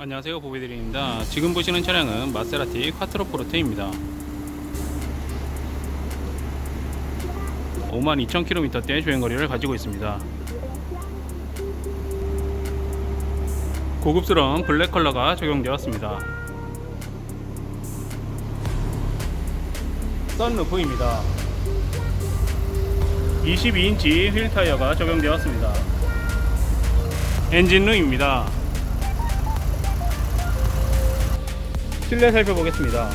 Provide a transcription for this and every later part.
안녕하세요 보비드림입니다. 지금 보시는 차량은 마세라티 콰트로 포르테입니다. 52,000km대 주행거리를 가지고 있습니다. 고급스러운 블랙 컬러가 적용되었습니다. 썬루프입니다. 22인치 휠 타이어가 적용되었습니다. 엔진룸입니다 실내 살펴보겠습니다.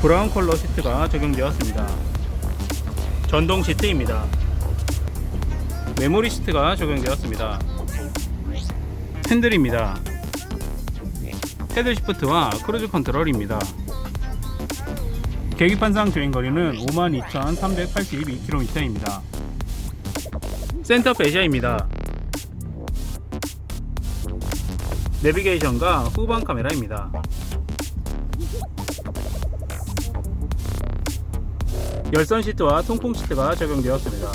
브라운 컬러 시트가 적용되었습니다. 전동 시트입니다. 메모리 시트가 적용되었습니다. 핸들입니다. 헤드 시프트와 크루즈 컨트롤입니다. 계기판상 주행거리는 52,382km입니다. 센터 배시아입니다. 내비게이션과 후방 카메라입니다. 열선 시트와 통풍 시트가 적용되었습니다.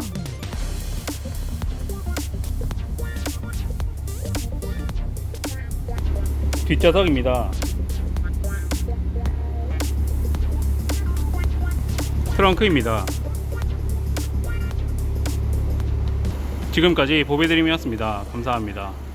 뒷좌석입니다. 트렁크입니다. 지금까지 보배드림이었습니다. 감사합니다.